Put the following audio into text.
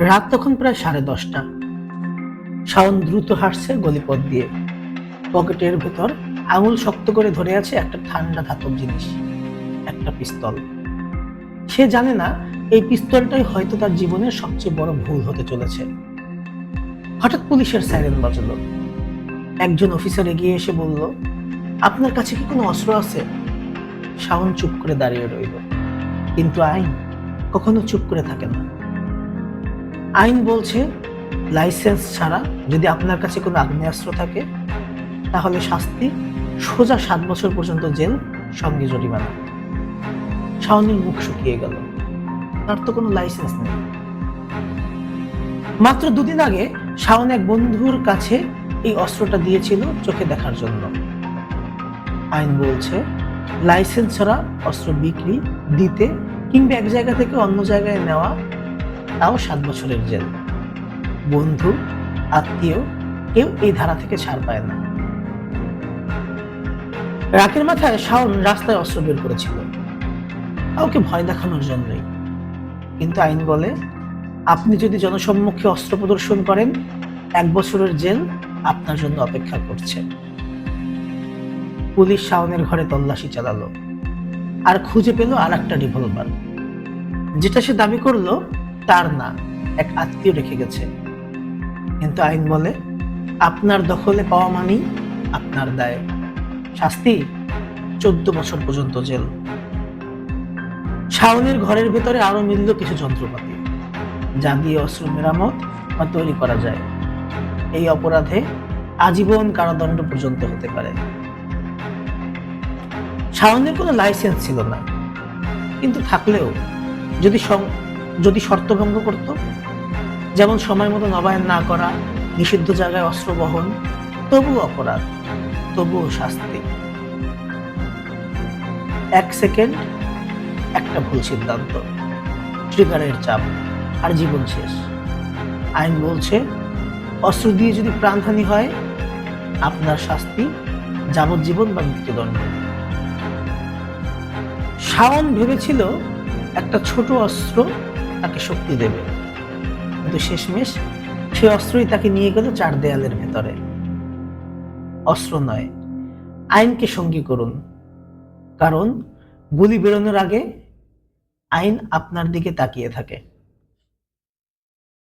রাত তখন প্রায় সাড়ে দশটা। শাওন দ্রুত হাঁটছে গলিপথ দিয়ে। পকেটের ভেতর আঙুল শক্ত করে ধরে আছে একটা ঠান্ডা ধাতব জিনিস, একটা পিস্তল। সে জানে না এই পিস্তলটাই হয়তো তার জীবনের সবচেয়ে বড় ভুল হতে চলেছে। হঠাৎ পুলিশের সাইরেন বাজলো। একজন অফিসার এগিয়ে এসে বলল, আপনার কাছে কি কোনো অস্ত্র আছে? শাওন চুপ করে দাঁড়িয়ে রইল। কিন্তু আইন কখনো চুপ করে থাকে না। আইন বলছে, লাইসেন্স ছাড়া যদি আপনার কাছে কোনো আগ্নেয়াস্ত্র থাকে, তাহলে শাস্তি সোজা সাত বছর পর্যন্ত জেল, সঙ্গে জরিমানা। শাওনের মুখ শুকিয়ে গেল। তার তো কোনো লাইসেন্স নেই। মাত্র দুদিন আগে শাওন এক বন্ধুর কাছে এই অস্ত্রটা দিয়েছিল চোখে দেখার জন্য। আইন বলছে, লাইসেন্স ছাড়া অস্ত্র বিক্রি, দিতে কিংবা এক জায়গা থেকে অন্য জায়গায় নেওয়া তাও সাত বছরের জেল। বন্ধু, আত্মীয়, কেউ এই ধারা থেকে ছাড় পায় না। রাকের মাথায় শাওন রাস্তায় অস্ত্র বের করেছিল। কাউকে ভয় দেখানোর জন্যই। কিন্তু আইন বলে, আপনি যদি জনসম্মুখে অস্ত্র প্রদর্শন করেন, এক বছরের জেল আপনার জন্য অপেক্ষা করছে। পুলিশ শাওনের ঘরে তল্লাশি চালালো। আর খুঁজে পেল আর একটা রিভলভার যেটা সে দাবি করল তার না, এক আত্মীয় রেখে গেছে। কিন্তু আইন বলে, আপনার দখলে পাওয়া মানেই আপনার দায়। শাস্তি চোদ্দ বছর পর্যন্ত জেল। শাওনের ঘরের ভেতরে আরও মিলল কিছু যন্ত্রপাতি, যা দিয়ে অস্ত্র মেরামত বা তৈরি করা যায়। এই অপরাধে আজীবন কারাদণ্ড পর্যন্ত হতে পারে। শাওনের কোনো লাইসেন্স ছিল না। কিন্তু থাকলেও যদি যদি শর্ত ভঙ্গ করত? যেমন সময় মতো নবায়ন না করা, নিষিদ্ধ জায়গায় অস্ত্র বহন, তবুও অপরাধ, তবুও শাস্তি। এক সেকেন্ড, একটা ভুল সিদ্ধান্ত। ট্রিগারের চাপ, আর জীবন শেষ। আইন বলছে, অস্ত্র দিয়ে যদি প্রাণহানি হয়, আপনার শাস্তি যাবজ্জীবন বা মৃত্যুদণ্ড। শাওন ভেবেছিল, একটা ছোট অস্ত্র তাকে শক্তি দেবে। কিন্তু শেষমেশ সে অস্ত্রই তাকে নিয়ে গেল চার দেয়ালের ভেতরে। অস্ত্র নয়, আইনকে সঙ্গী করুন। কারণ গুলি বেরোনোর আগে আইন আপনার দিকে তাকিয়ে থাকে।